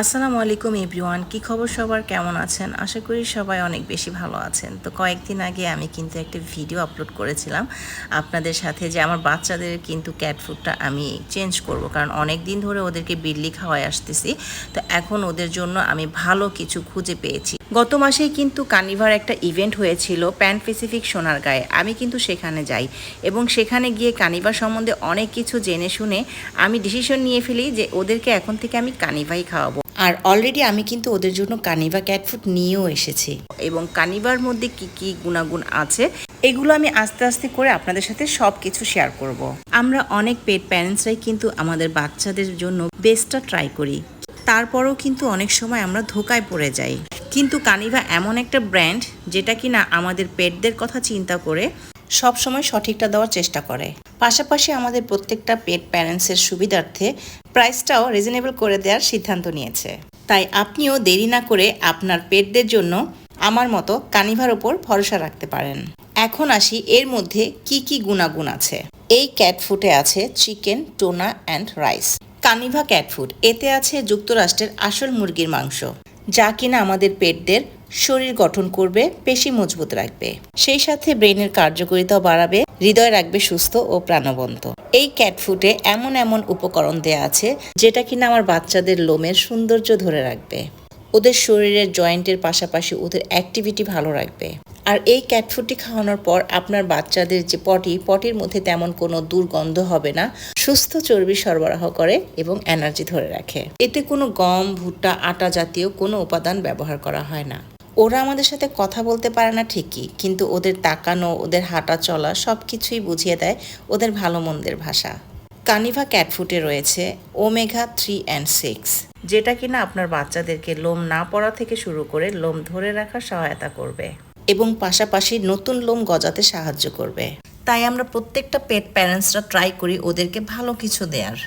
আসসালামু আলাইকুম এভরিওয়ান, কি খবর সবার? কেমন আছেন? আশা করি সবাই অনেক বেশি ভালো আছেন। তো কয়েকদিন আগে আমি কিন্তু একটা ভিডিও আপলোড করেছিলাম আপনাদের সাথে যে আমার বাচ্চাদের কিন্তু ক্যাট ফুডটা আমি চেঞ্জ করব, কারণ অনেক দিন ধরে ওদেরকে বিল্লি খাওয়ায় আসতেছি। তো এখন ওদের জন্য আমি ভালো কিছু খুঁজে পেয়েছি। গত মাসেই কিন্তু কানিভার একটা ইভেন্ট হয়েছিল প্যান প্যাসিফিক সোনার গায়ে। আমি কিন্তু সেখানে যাই এবং সেখানে গিয়ে কানিভা সম্বন্ধে অনেক কিছু জেনে শুনে আমি ডিসিশন নিয়ে ফেলি যে ওদেরকে এখন থেকে আমি কানিভাই খাওয়াবো। আর অলরেডি আমি কিন্তু ওদের জন্য কানিভা ক্যাট ফুড নিয়েও এসেছি। এবং কানিভার মধ্যে কি কি গুণাগুণ আছে, এগুলো আমি আস্তে আস্তে করে আপনাদের সাথে সব কিছু শেয়ার করব। আমরা অনেক পেট প্যারেন্টসরাই কিন্তু আমাদের বাচ্চাদের জন্য বেস্টটা ট্রাই করি। তারপরেও কিন্তু অনেক সময় আমরা ধোকায় পড়ে যাই। কিন্তু কানিভা এমন একটা ব্র্যান্ড যেটা কিনা আমাদের পেটদের কথা চিন্তা করে সব সময় সঠিকটা দেওয়ার চেষ্টা করে। পাশাপাশি আমাদের প্রত্যেকটা পেট প্যারেন্টসের সুবিধার্থে প্রাইসটাও রিজনেবল করে দেওয়ার সিদ্ধান্ত নিয়েছে। তাই আপনিও দেরি না করে আপনার পেটদের জন্য আমার মতো কানিভার ওপর ভরসা রাখতে পারেন। এখন আসি এর মধ্যে কি কি গুণাগুণ আছে। এই ক্যাট ফুডে আছে chicken tuna and rice Kaniva cat food এতে আছে যুক্তরাষ্ট্রের আসল মুরগির মাংস, যা কিনা আমাদের পেটদের শরীর গঠন করবে, পেশি মজবুত রাখবে। সেই সাথে ব্রেনের কার্যকারিতাও বাড়াবে, হৃদয় রাখবে সুস্থ ও প্রাণবন্ত। এই ক্যাটফুটে এমন এমন উপকরণ দেয়া আছে, যেটা কিনা আমার বাচ্চাদের লোমের সৌন্দর্য ধরে রাখবে। ওদের শরীরের জয়েন্টের পাশাপাশি ওদের অ্যাক্টিভিটি ভালো রাখবে। আর এই ক্যাট ফুডটি খাওয়ানোর পর আপনার বাচ্চাদের যে পটি, পটির মধ্যে তেমন কোনো দুর্গন্ধ হবে না, সুস্থ চর্বি সরবরাহ করে এবং এনার্জি ধরে রাখে। এতে কোনো গম, ভুট্টা, আটা জাতীয় কোনো উপাদান ব্যবহার করা হয় না। ওরা আমাদের সাথে কথা বলতে পারে না ঠিকই, কিন্তু ওদের তাকানো, ওদের হাঁটা চলা সব কিছুই বুঝিয়ে দেয় ওদের ভালো মন্দের ভাষা। কানিভা ক্যাটফুটে রয়েছে ওমেগা থ্রি অ্যান্ড সিক্স, যেটা কিনা আপনার বাচ্চাদেরকে লোম না পড়া থেকে শুরু করে লোম ধরে রাখার সহায়তা করবে এবং পাশাপাশি নতুন লোম গজাতে সাহায্য করবে। তাই আমরা প্রত্যেকটা পেট প্যারেন্টসরা ট্রাই করি ওদেরকে ভালো কিছু দেওয়ার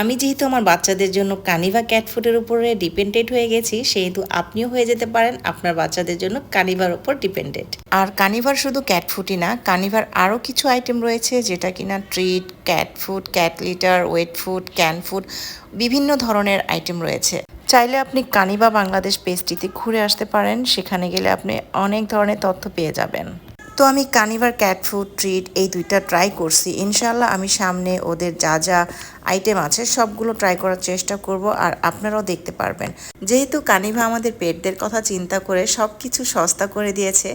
আমি যেহেতু আমার বাচ্চাদের জন্য কানিভা ক্যাট ফুডের উপরে ডিপেন্ডেন্ট হয়ে গেছি, সেহেতু আপনিও হয়ে যেতে পারেন, আপনার বাচ্চাদের জন্য কানিভার উপর ডিপেন্ডেন্ট আর কানিভার শুধু ক্যাট ফুডই না, কানিভার আরও কিছু আইটেম রয়েছে, যেটা কিনা treat cat food cat litter wet food can food বিভিন্ন ধরনের আইটেম রয়েছে। চাইলে আপনি কানিভা বাংলাদেশ পেজটিতে ঘুরে আসতে পারেন, সেখানে গেলে আপনি অনেক ধরনের তথ্য পেয়ে যাবেন। তো আমি কানিভার ক্যাট ফুড ট্রিট এই দুইটা ট্রাই করছি। ইনশাল্লাহ আমি সামনে ওদের যা যা আইটেম আছে সবগুলো ট্রাই করার চেষ্টা করব আর আপনারাও দেখতে পারবেন। যেহেতু কানিভা আমাদের পেটদের কথা চিন্তা করে সব কিছু সস্তা করে দিয়েছে,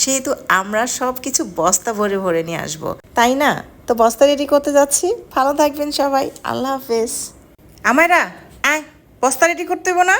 সেহেতু আমরা সব কিছু বস্তা ভরে ভরে নিয়ে আসব। তাই না? তো বস্তা রেডি করতে যাচ্ছি। ভালো থাকবেন সবাই। আল্লাহ হাফেজ। আমারা বস্তা রেডি করতে না?